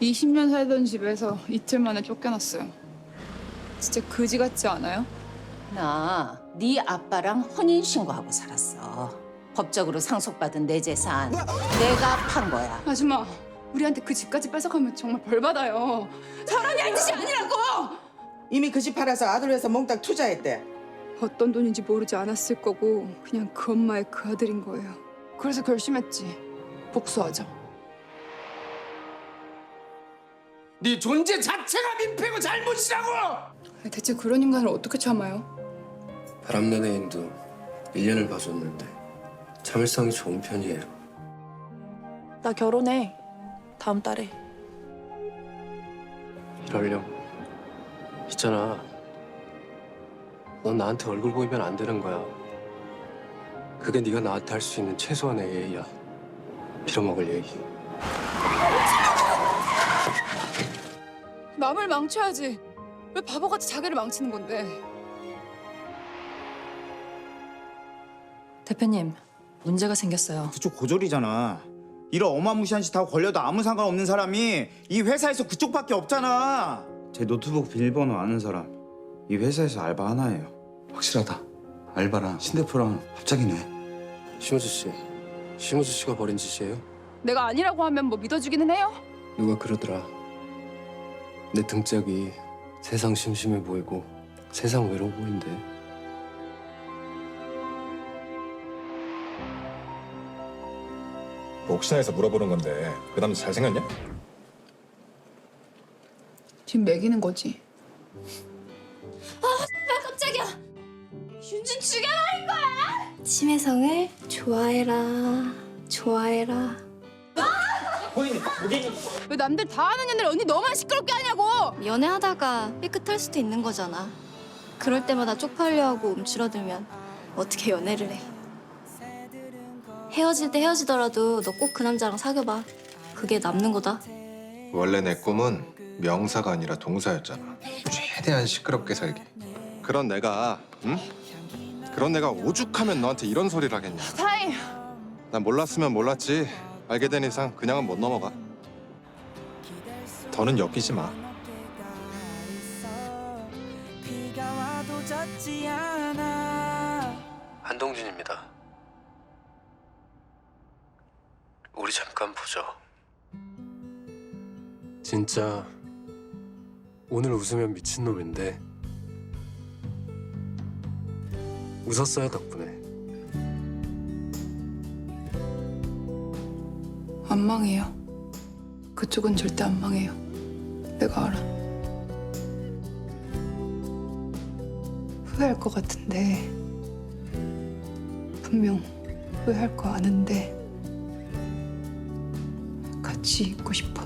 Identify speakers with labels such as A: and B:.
A: 20년 살던 집에서 이틀 만에 쫓겨났어요. 진짜 그지 같지 않아요?
B: 나 네 아빠랑 혼인 신고하고 살았어. 법적으로 상속받은 내 재산 내가 판 거야.
A: 아줌마, 우리한테 그 집까지 뺏어가면 정말 벌 받아요. 사람이 할 짓이 아니라고!
C: 이미 그 집 팔아서 아들 회사 몽땅 투자했대.
A: 어떤 돈인지 모르지 않았을 거고 그냥 그 엄마의 그 아들인 거예요. 그래서 결심했지. 복수하자.
D: 네 존재 자체가 민폐고 잘못이라고!
A: 대체 그런 인간을 어떻게 참아요?
E: 바람난 애인도 1년을 봐줬는데 참을성이 좋은 편이에요.
F: 나 결혼해. 다음 달에.
E: 이럴령 있잖아. 넌 나한테 얼굴 보이면 안 되는 거야. 그게 네가 나한테 할 수 있는 최소한의 예의야. 빌어먹을 예의.
A: 남을 망쳐야지. 왜 바보같이 자기를 망치는 건데?
G: 대표님, 문제가 생겼어요.
H: 그쪽 고졸이잖아. 이런 어마무시한 짓 하고 걸려도 아무 상관없는 사람이 이 회사에서 그쪽밖에 없잖아. 제 노트북 비밀번호 아는 사람 이 회사에서 알바 하나예요. 확실하다. 알바랑 신대표랑 합작이네.
E: 심우주 씨, 심우주 씨가 벌인 짓이에요?
A: 내가 아니라고 하면 뭐 믿어주기는 해요?
E: 누가 그러더라. 내 등짝이 세상 심심해 보이고 세상 외로워 보인대.
I: 뭐 혹시나 해서 물어보는 건데 그 남자 잘생겼냐?
A: 지금 매기는 거지.
J: 심혜성을 좋아해라 좋아해라
A: 왜 남들 다 하는 연애를 언니 너만 시끄럽게 하냐고!
J: 연애하다가 삐끗할 수도 있는 거잖아 그럴 때마다 쪽팔려 하고 움츠러들면 어떻게 연애를 해 헤어질 때 헤어지더라도 너 꼭 그 남자랑 사귀어봐 그게 남는 거다
I: 원래 내 꿈은 명사가 아니라 동사였잖아. 최대한 시끄럽게 살기. 그런 내가, 응? 그런 내가 오죽하면 너한테 이런 소리를 하겠냐.
A: 타임!
I: 난 몰랐으면 몰랐지. 알게 된 이상 그냥은 못 넘어가. 더는 엮이지 마.
E: 한동진입니다. 우리 잠깐 보죠. 진짜 오늘 웃으면 미친놈인데 웃었어요 덕분에.
A: 안 망해요. 그쪽은 절대 안 망해요. 내가 알아. 후회할 것 같은데 분명 후회할 거 아는데 같이 있고 싶어.